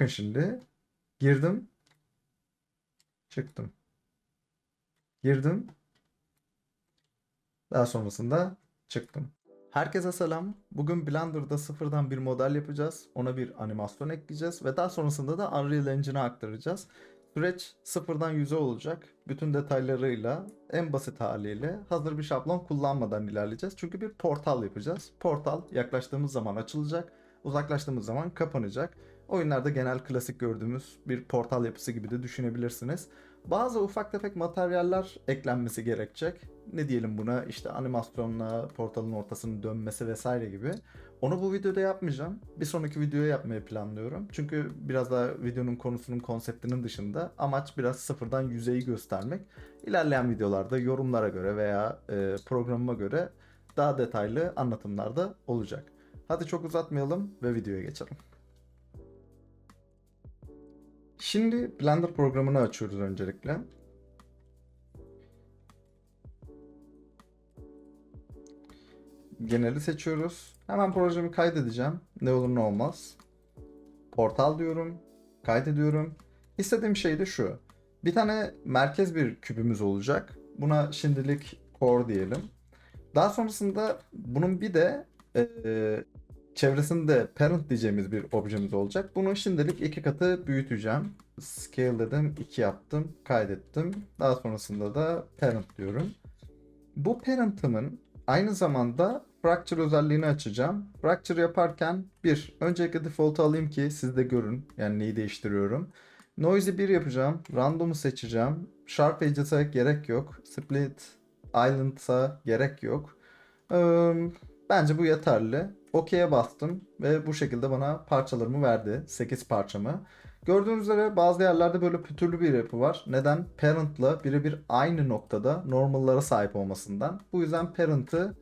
Bakın şimdi. Girdim. Çıktım. Girdim. Daha sonrasında çıktım. Herkese selam. Bugün Blender'da sıfırdan bir model yapacağız. Ona bir animasyon ekleyeceğiz ve daha sonrasında da Unreal Engine'e aktaracağız. Süreç sıfırdan yüze olacak. Bütün detaylarıyla, en basit haliyle hazır bir şablon kullanmadan ilerleyeceğiz. Çünkü bir portal yapacağız. Portal yaklaştığımız zaman açılacak, uzaklaştığımız zaman kapanacak. Oyunlarda genel klasik gördüğümüz bir portal yapısı gibi de düşünebilirsiniz. Bazı ufak tefek materyaller eklenmesi gerekecek. Ne diyelim buna işte animasyonla portalın ortasının dönmesi vesaire gibi. Onu bu videoda yapmayacağım. Bir sonraki videoya yapmayı planlıyorum. Çünkü biraz daha videonun konusunun konseptinin dışında amaç biraz sıfırdan yüzeyi göstermek. İlerleyen videolarda yorumlara göre veya e, programıma göre daha detaylı anlatımlarda olacak. Hadi çok uzatmayalım ve videoya geçelim. Şimdi Blender programını açıyoruz öncelikle. Geneli seçiyoruz. Hemen projemi kaydedeceğim. Ne olur ne olmaz. Portal diyorum. Kaydediyorum. İstediğim şey de şu. Bir tane merkez bir kübümüz olacak. Buna şimdilik core diyelim. Daha sonrasında bunun bir de e, çevresinde parent diyeceğimiz bir objemiz olacak. Bunu şimdilik iki katı büyüteceğim. Scale dedim, 2 yaptım, kaydettim. Daha sonrasında da parent diyorum. Bu parent'ımın aynı zamanda fracture özelliğini açacağım. Fracture yaparken bir, öncelikle default alayım ki siz de görün yani neyi değiştiriyorum. Noise'i 1 yapacağım. Random'u seçeceğim. Sharp Edges'e gerek yok. Split Island'a gerek yok. Ee, bence bu yeterli. OK'ye bastım ve bu şekilde bana parçalarımı verdi. 8 parçamı. Gördüğünüz üzere bazı yerlerde böyle pütürlü bir yapı var. Neden? Parent'la birebir aynı noktada normallara sahip olmasından. Bu yüzden parent'ı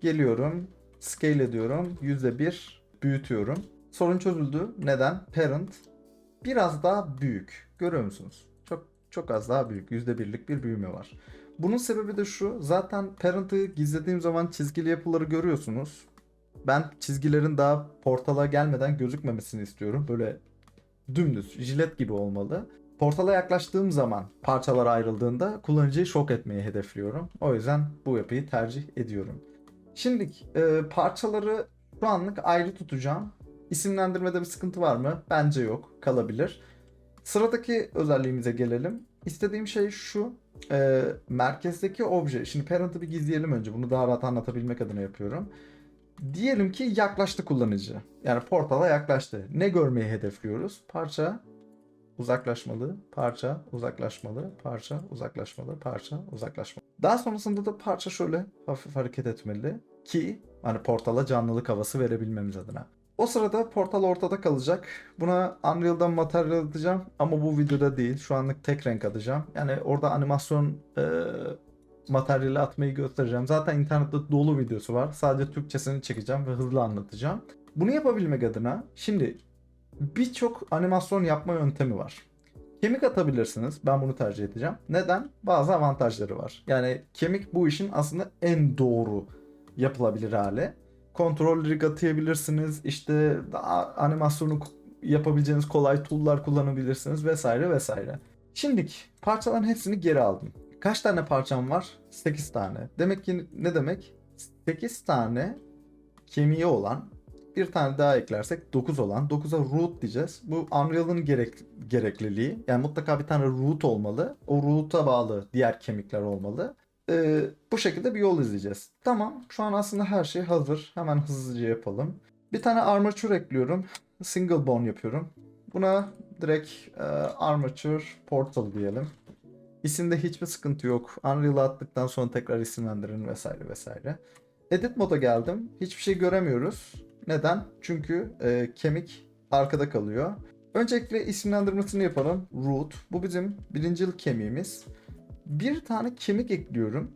geliyorum, scale ediyorum, %1 büyütüyorum. Sorun çözüldü. Neden? Parent biraz daha büyük. Görüyor musunuz? Çok çok az daha büyük. %1'lik bir büyüme var. Bunun sebebi de şu. Zaten Parent'ı gizlediğim zaman çizgili yapıları görüyorsunuz. Ben çizgilerin daha portala gelmeden gözükmemesini istiyorum. Böyle dümdüz, jilet gibi olmalı. Portala yaklaştığım zaman parçalar ayrıldığında kullanıcıyı şok etmeyi hedefliyorum. O yüzden bu yapıyı tercih ediyorum. Şimdi e, parçaları şu anlık ayrı tutacağım. İsimlendirmede bir sıkıntı var mı? Bence yok. Kalabilir. Sıradaki özelliğimize gelelim. İstediğim şey şu. E, merkezdeki obje. Şimdi parent'ı bir gizleyelim önce. Bunu daha rahat anlatabilmek adına yapıyorum. Diyelim ki yaklaştı kullanıcı. Yani portala yaklaştı. Ne görmeyi hedefliyoruz? Parça uzaklaşmalı, parça uzaklaşmalı, parça uzaklaşmalı, parça uzaklaşmalı. Daha sonrasında da parça şöyle hafif hareket etmeli ki hani portala canlılık havası verebilmemiz adına. O sırada portal ortada kalacak. Buna Unreal'dan materyal atacağım ama bu videoda değil. Şu anlık tek renk atacağım. Yani orada animasyon e, materyali atmayı göstereceğim. Zaten internette dolu videosu var. Sadece Türkçesini çekeceğim ve hızlı anlatacağım. Bunu yapabilmek adına şimdi birçok animasyon yapma yöntemi var. Kemik atabilirsiniz. Ben bunu tercih edeceğim. Neden? Bazı avantajları var. Yani kemik bu işin aslında en doğru yapılabilir hali. Kontrol rig atayabilirsiniz. İşte daha animasyonu yapabileceğiniz kolay tool'lar kullanabilirsiniz vesaire vesaire. Şimdilik parçaların hepsini geri aldım. Kaç tane parçam var? 8 tane. Demek ki ne demek? 8 tane kemiği olan bir tane daha eklersek 9 olan 9'a root diyeceğiz. Bu Unreal'ın gerek, gerekliliği. Yani mutlaka bir tane root olmalı. O root'a bağlı diğer kemikler olmalı. Ee, bu şekilde bir yol izleyeceğiz. Tamam şu an aslında her şey hazır. Hemen hızlıca yapalım. Bir tane armature ekliyorum. Single bone yapıyorum. Buna direkt e, armature portal diyelim. İsimde hiçbir sıkıntı yok. Unreal'a attıktan sonra tekrar isimlendirin vesaire vesaire. Edit moda geldim. Hiçbir şey göremiyoruz. Neden? Çünkü e, kemik arkada kalıyor. Öncelikle isimlendirmesini yapalım. Root. Bu bizim birincil kemiğimiz. Bir tane kemik ekliyorum.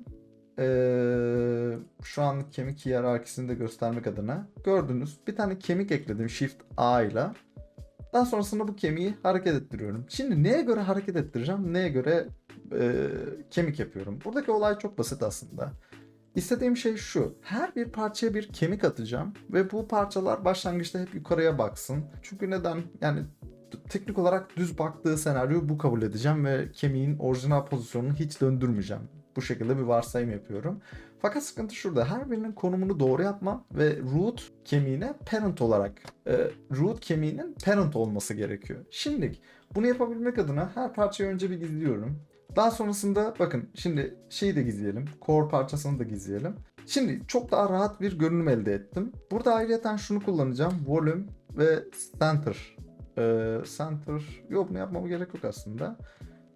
Ee, şu an kemik hiyerarkisini de göstermek adına. Gördünüz. Bir tane kemik ekledim Shift A ile. Daha sonrasında bu kemiği hareket ettiriyorum. Şimdi neye göre hareket ettireceğim? Neye göre e, kemik yapıyorum? Buradaki olay çok basit aslında. İstediğim şey şu. Her bir parçaya bir kemik atacağım ve bu parçalar başlangıçta hep yukarıya baksın. Çünkü neden? Yani teknik olarak düz baktığı senaryo bu kabul edeceğim ve kemiğin orijinal pozisyonunu hiç döndürmeyeceğim. Bu şekilde bir varsayım yapıyorum. Fakat sıkıntı şurada. Her birinin konumunu doğru yapmam ve root kemiğine parent olarak e, root kemiğinin parent olması gerekiyor. Şimdi bunu yapabilmek adına her parçayı önce bir gizliyorum. Daha sonrasında bakın şimdi şeyi de gizleyelim. Core parçasını da gizleyelim. Şimdi çok daha rahat bir görünüm elde ettim. Burada ayrıca şunu kullanacağım. Volume ve center. Ee, center. Bunu yapmama gerek yok aslında.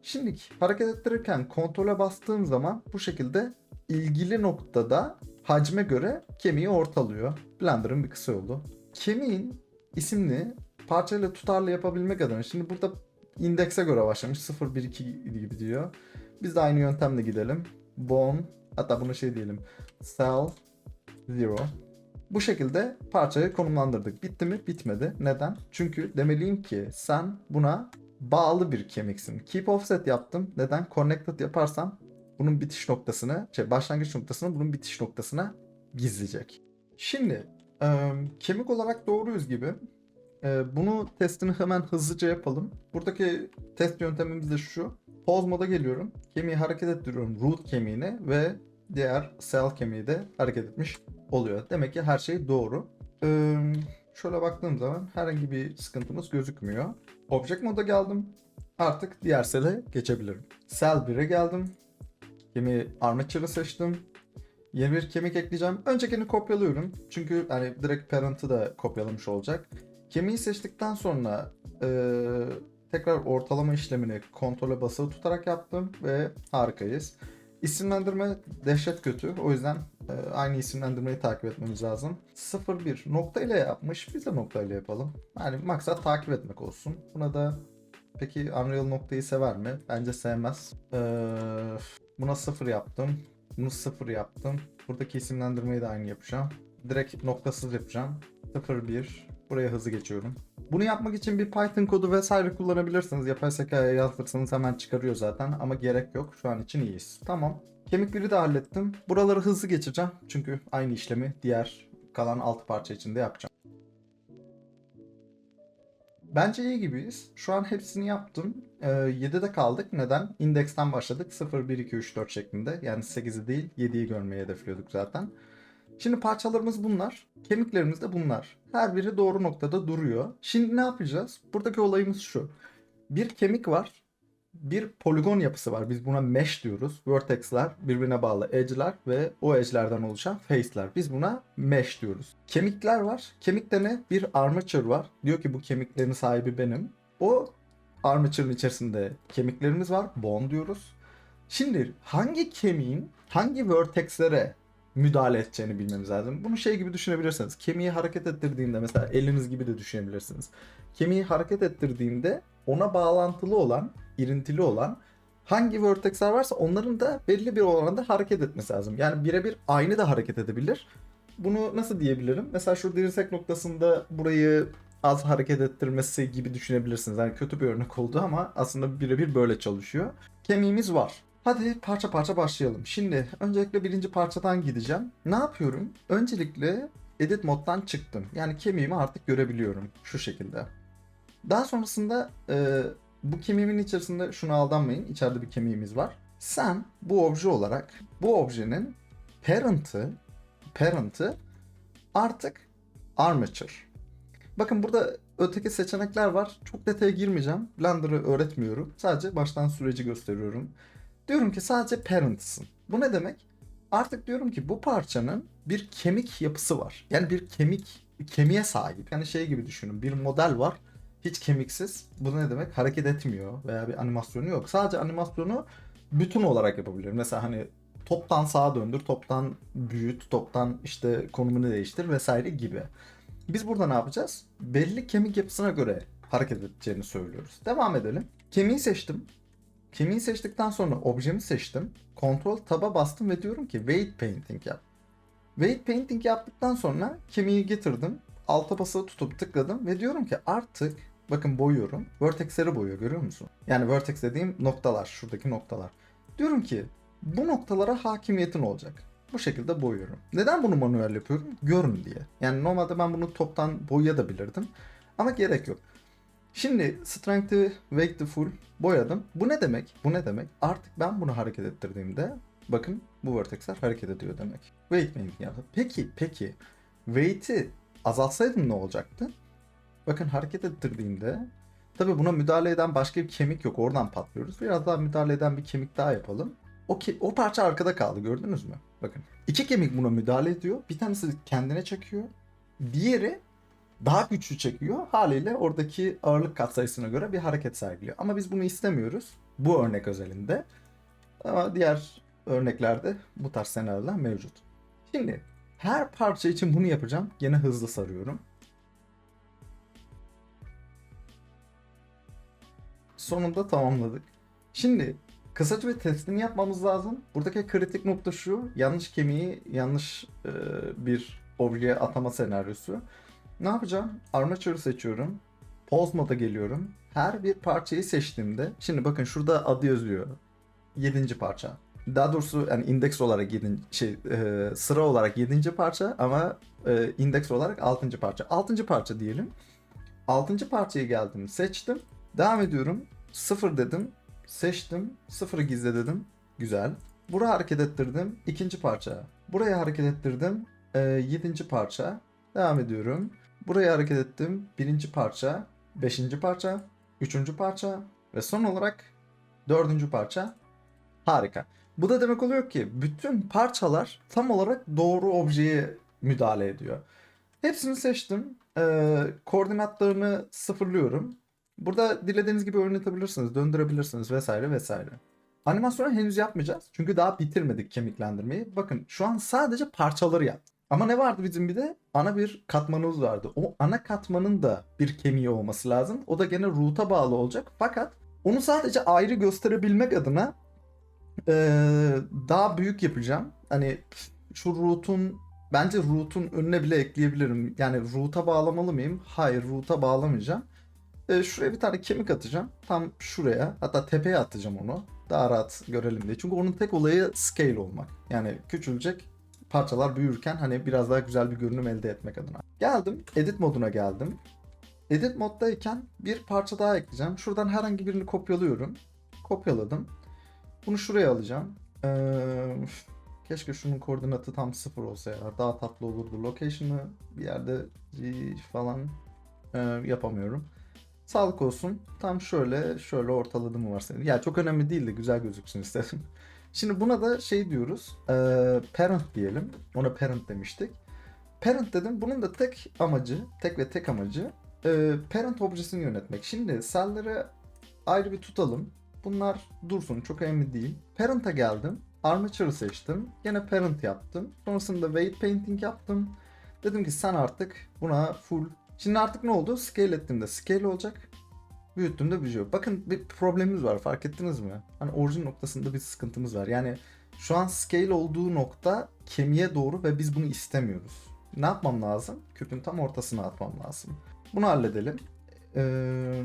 Şimdi hareket ettirirken kontrole bastığım zaman bu şekilde ilgili noktada hacme göre kemiği ortalıyor. Blender'ın bir kısa yolu. Kemiğin isimli parçayla tutarlı yapabilmek adına şimdi burada indekse göre başlamış 0 1 2 gibi diyor. Biz de aynı yöntemle gidelim. Bone hatta bunu şey diyelim. Cell 0 bu şekilde parçayı konumlandırdık. Bitti mi? Bitmedi. Neden? Çünkü demeliyim ki sen buna bağlı bir kemiksin. Keep offset yaptım. Neden? Connected yaparsam bunun bitiş noktasını, şey başlangıç noktasını bunun bitiş noktasına gizleyecek. Şimdi e, kemik olarak doğruyuz gibi. E, bunu testini hemen hızlıca yapalım. Buradaki test yöntemimiz de şu. Pause moda geliyorum. Kemiği hareket ettiriyorum root kemiğine ve diğer cell kemiği de hareket etmiş oluyor. Demek ki her şey doğru. Ee, şöyle baktığım zaman herhangi bir sıkıntımız gözükmüyor. Object moda geldim. Artık diğer cell'e geçebilirim. Cell 1'e geldim. Kemiği armature'ı seçtim. Yeni bir kemik ekleyeceğim. Öncekini kopyalıyorum. Çünkü hani direkt parent'ı da kopyalamış olacak. Kemiği seçtikten sonra ee, tekrar ortalama işlemini kontrole basılı tutarak yaptım ve harikayız. İsimlendirme dehşet kötü. O yüzden e, aynı isimlendirmeyi takip etmemiz lazım. 01 nokta ile yapmış. Biz de nokta ile yapalım. Yani maksat takip etmek olsun. Buna da peki Unreal noktayı sever mi? Bence sevmez. Ee, buna 0 yaptım. Bunu 0 yaptım. Buradaki isimlendirmeyi de aynı yapacağım. Direkt noktasız yapacağım. 01 Buraya hızlı geçiyorum. Bunu yapmak için bir Python kodu vesaire kullanabilirsiniz. Yapay zekaya yazdırsanız hemen çıkarıyor zaten ama gerek yok. Şu an için iyiyiz. Tamam. Kemik biri de hallettim. Buraları hızlı geçeceğim. Çünkü aynı işlemi diğer kalan 6 parça için de yapacağım. Bence iyi gibiyiz. Şu an hepsini yaptım. Ee, 7'de kaldık. Neden? İndeksten başladık. 0, 1, 2, 3, 4 şeklinde. Yani 8'i değil 7'yi görmeyi hedefliyorduk zaten. Şimdi parçalarımız bunlar. Kemiklerimiz de bunlar. Her biri doğru noktada duruyor. Şimdi ne yapacağız? Buradaki olayımız şu. Bir kemik var. Bir poligon yapısı var. Biz buna mesh diyoruz. Vertex'ler, birbirine bağlı edge'ler ve o edge'lerden oluşan face'ler. Biz buna mesh diyoruz. Kemikler var. Kemikte ne? Bir armature var. Diyor ki bu kemiklerin sahibi benim. O armature'ın içerisinde kemiklerimiz var. Bone diyoruz. Şimdi hangi kemiğin hangi vertex'lere müdahale edeceğini bilmemiz lazım. Bunu şey gibi düşünebilirsiniz. Kemiği hareket ettirdiğinde mesela eliniz gibi de düşünebilirsiniz. Kemiği hareket ettirdiğinde ona bağlantılı olan, irintili olan hangi vertexler varsa onların da belli bir oranda hareket etmesi lazım. Yani birebir aynı da hareket edebilir. Bunu nasıl diyebilirim? Mesela şu dirsek noktasında burayı az hareket ettirmesi gibi düşünebilirsiniz. Yani kötü bir örnek oldu ama aslında birebir böyle çalışıyor. Kemiğimiz var. Hadi parça parça başlayalım. Şimdi öncelikle birinci parçadan gideceğim. Ne yapıyorum? Öncelikle edit moddan çıktım. Yani kemiğimi artık görebiliyorum şu şekilde. Daha sonrasında e, bu kemiğimin içerisinde şunu aldanmayın. İçeride bir kemiğimiz var. Sen bu obje olarak bu objenin parent'ı parent'ı artık armature. Bakın burada öteki seçenekler var. Çok detaya girmeyeceğim. Blender'ı öğretmiyorum. Sadece baştan süreci gösteriyorum. Diyorum ki sadece parents'ın. Bu ne demek? Artık diyorum ki bu parçanın bir kemik yapısı var. Yani bir kemik kemiğe sahip. Yani şey gibi düşünün. Bir model var. Hiç kemiksiz. Bu ne demek? Hareket etmiyor veya bir animasyonu yok. Sadece animasyonu bütün olarak yapabilir. Mesela hani toptan sağa döndür, toptan büyüt, toptan işte konumunu değiştir vesaire gibi. Biz burada ne yapacağız? Belli kemik yapısına göre hareket edeceğini söylüyoruz. Devam edelim. Kemiği seçtim. Kemiği seçtikten sonra objemi seçtim. Kontrol taba bastım ve diyorum ki weight painting yap. Weight painting yaptıktan sonra kemiği getirdim. Alta basılı tutup tıkladım ve diyorum ki artık bakın boyuyorum. Vertex'leri boyuyor görüyor musun? Yani vertex dediğim noktalar. Şuradaki noktalar. Diyorum ki bu noktalara hakimiyetin olacak. Bu şekilde boyuyorum. Neden bunu manuel yapıyorum? Görün diye. Yani normalde ben bunu toptan boyayabilirdim. Ama gerek yok. Şimdi strength'i, weight'i full boyadım. Bu ne demek? Bu ne demek? Artık ben bunu hareket ettirdiğimde bakın bu vertexler hareket ediyor demek. Weight maintain yaptım. Peki, peki weight'i azaltsaydım ne olacaktı? Bakın hareket ettirdiğimde tabi buna müdahale eden başka bir kemik yok. Oradan patlıyoruz. Biraz daha müdahale eden bir kemik daha yapalım. O, ke- o parça arkada kaldı gördünüz mü? Bakın. iki kemik buna müdahale ediyor. Bir tanesi kendine çekiyor. Diğeri daha güçlü çekiyor. Haliyle oradaki ağırlık katsayısına göre bir hareket sergiliyor. Ama biz bunu istemiyoruz. Bu örnek özelinde. Ama diğer örneklerde bu tarz senaryolar mevcut. Şimdi her parça için bunu yapacağım. Yine hızlı sarıyorum. Sonunda tamamladık. Şimdi kısaca bir testini yapmamız lazım. Buradaki kritik nokta şu. Yanlış kemiği yanlış e, bir objeye atama senaryosu. Ne yapacağım? Armature'ı seçiyorum. Pose moda geliyorum. Her bir parçayı seçtiğimde şimdi bakın şurada adı yazıyor. 7. parça. Daha doğrusu yani indeks olarak 7. şey e, sıra olarak 7. parça ama e, indeks olarak 6. parça. 6. parça diyelim. 6. parçayı geldim, seçtim. Devam ediyorum. 0 dedim. Seçtim. 0'ı gizle dedim. Güzel. Buraya hareket ettirdim. ikinci parça. Buraya hareket ettirdim. E, 7. parça. Devam ediyorum. Buraya hareket ettim. Birinci parça, beşinci parça, üçüncü parça ve son olarak dördüncü parça. Harika. Bu da demek oluyor ki bütün parçalar tam olarak doğru objeye müdahale ediyor. Hepsini seçtim. Ee, koordinatlarını sıfırlıyorum. Burada dilediğiniz gibi oynatabilirsiniz, döndürebilirsiniz vesaire vesaire. Animasyonu henüz yapmayacağız. Çünkü daha bitirmedik kemiklendirmeyi. Bakın şu an sadece parçaları yaptık. Ama ne vardı bizim bir de? Ana bir katmanımız vardı. O ana katmanın da bir kemiği olması lazım. O da gene root'a bağlı olacak. Fakat onu sadece ayrı gösterebilmek adına eee, daha büyük yapacağım. Hani şu root'un bence root'un önüne bile ekleyebilirim. Yani root'a bağlamalı mıyım? Hayır, root'a bağlamayacağım. Eee, şuraya bir tane kemik atacağım. Tam şuraya. Hatta tepeye atacağım onu. Daha rahat görelim diye. Çünkü onun tek olayı scale olmak. Yani küçülecek parçalar büyürken hani biraz daha güzel bir görünüm elde etmek adına. Geldim. Edit moduna geldim. Edit moddayken bir parça daha ekleyeceğim. Şuradan herhangi birini kopyalıyorum. Kopyaladım. Bunu şuraya alacağım. Ee, keşke şunun koordinatı tam sıfır olsa ya. Daha tatlı olurdu. Location'ı bir yerde falan e, yapamıyorum. Sağlık olsun. Tam şöyle şöyle ortaladım mı var senin? Ya çok önemli değil de güzel gözüksün istedim. Şimdi buna da şey diyoruz. e, parent diyelim. Ona parent demiştik. Parent dedim. Bunun da tek amacı, tek ve tek amacı e, parent objesini yönetmek. Şimdi cell'leri ayrı bir tutalım. Bunlar dursun. Çok önemli değil. Parent'a geldim. Armature'ı seçtim. Yine parent yaptım. Sonrasında weight painting yaptım. Dedim ki sen artık buna full. Şimdi artık ne oldu? Scale ettiğimde scale olacak. Büyüttüğümde büyüyor. Bakın bir problemimiz var fark ettiniz mi? Hani orijin noktasında bir sıkıntımız var. Yani şu an scale olduğu nokta kemiğe doğru ve biz bunu istemiyoruz. Ne yapmam lazım? Küpün tam ortasına atmam lazım. Bunu halledelim. Ee,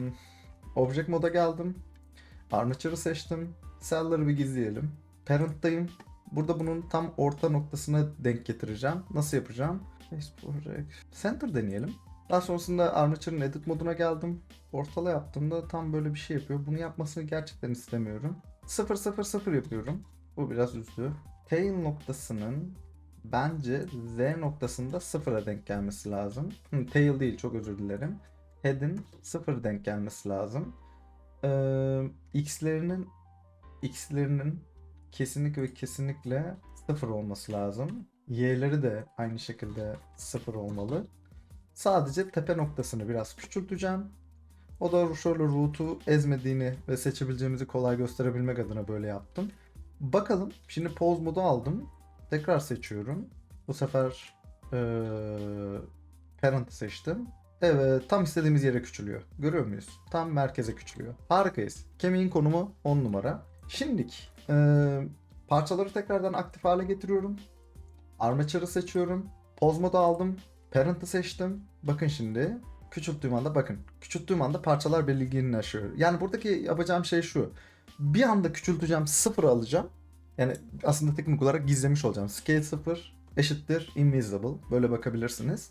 object moda geldim. Armature'ı seçtim. Cell'ları bir gizleyelim. Parent'tayım. Burada bunun tam orta noktasına denk getireceğim. Nasıl yapacağım? Face project. Center deneyelim. Daha sonrasında Armature'ın edit moduna geldim. Ortala yaptığımda tam böyle bir şey yapıyor. Bunu yapmasını gerçekten istemiyorum. 0 0 0 yapıyorum. Bu biraz üzdü. Tail noktasının bence Z noktasında sıfıra denk gelmesi lazım. Tail değil çok özür dilerim. Head'in sıfır denk gelmesi lazım. Ee, X'lerinin X'lerinin kesinlikle ve kesinlikle sıfır olması lazım. Y'leri de aynı şekilde sıfır olmalı. Sadece tepe noktasını biraz küçülteceğim. O da şöyle root'u ezmediğini ve seçebileceğimizi kolay gösterebilmek adına böyle yaptım. Bakalım. Şimdi pose modu aldım. Tekrar seçiyorum. Bu sefer eee parent seçtim. Evet tam istediğimiz yere küçülüyor. Görüyor muyuz? Tam merkeze küçülüyor. Harikayız. Kemiğin konumu 10 numara. Şimdilik eee, parçaları tekrardan aktif hale getiriyorum. Armature'ı seçiyorum. Pose modu aldım. Parent'ı seçtim. Bakın şimdi. Küçülttüğüm anda bakın. Küçülttüğüm anda parçalar aşıyor. Yani buradaki yapacağım şey şu. Bir anda küçülteceğim, sıfır alacağım. Yani aslında teknik olarak gizlemiş olacağım. Scale 0 eşittir invisible. Böyle bakabilirsiniz.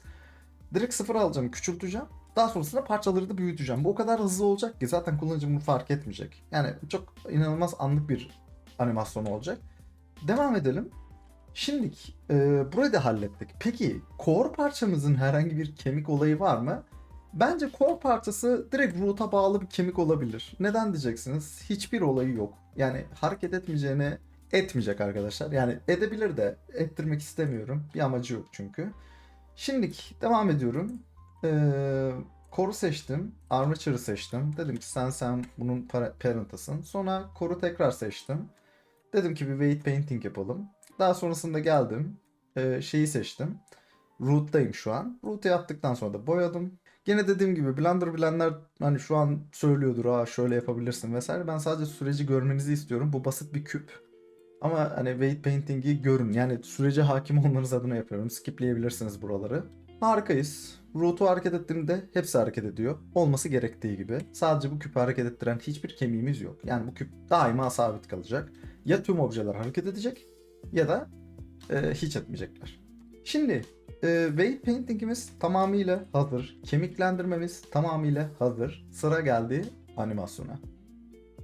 Direkt sıfır alacağım, küçülteceğim. Daha sonrasında parçaları da büyüteceğim. Bu o kadar hızlı olacak ki zaten kullanıcı bunu fark etmeyecek. Yani çok inanılmaz anlık bir animasyon olacak. Devam edelim. Şimdi e, burayı da hallettik. Peki core parçamızın herhangi bir kemik olayı var mı? Bence core parçası direkt root'a bağlı bir kemik olabilir. Neden diyeceksiniz? Hiçbir olayı yok. Yani hareket etmeyeceğini etmeyecek arkadaşlar. Yani edebilir de ettirmek istemiyorum. Bir amacı yok çünkü. Şimdi devam ediyorum. Ee, Core'u seçtim. Armature'ı seçtim. Dedim ki sen sen bunun parent'ısın. Sonra Core'u tekrar seçtim. Dedim ki bir weight painting yapalım. Daha sonrasında geldim. Ee, şeyi seçtim. Root'tayım şu an. Root'u yaptıktan sonra da boyadım. Gene dediğim gibi Blender bilenler hani şu an söylüyordur ha şöyle yapabilirsin vesaire. Ben sadece süreci görmenizi istiyorum. Bu basit bir küp. Ama hani weight painting'i görün. Yani sürece hakim olmanız adına yapıyorum. Skipleyebilirsiniz buraları. Harikayız. Root'u hareket ettiğimde hepsi hareket ediyor. Olması gerektiği gibi. Sadece bu küpü hareket ettiren hiçbir kemiğimiz yok. Yani bu küp daima sabit kalacak. Ya tüm objeler hareket edecek ya da e, hiç etmeyecekler. Şimdi e, weight painting'imiz tamamıyla hazır. Kemiklendirmemiz tamamıyla hazır. Sıra geldi animasyona.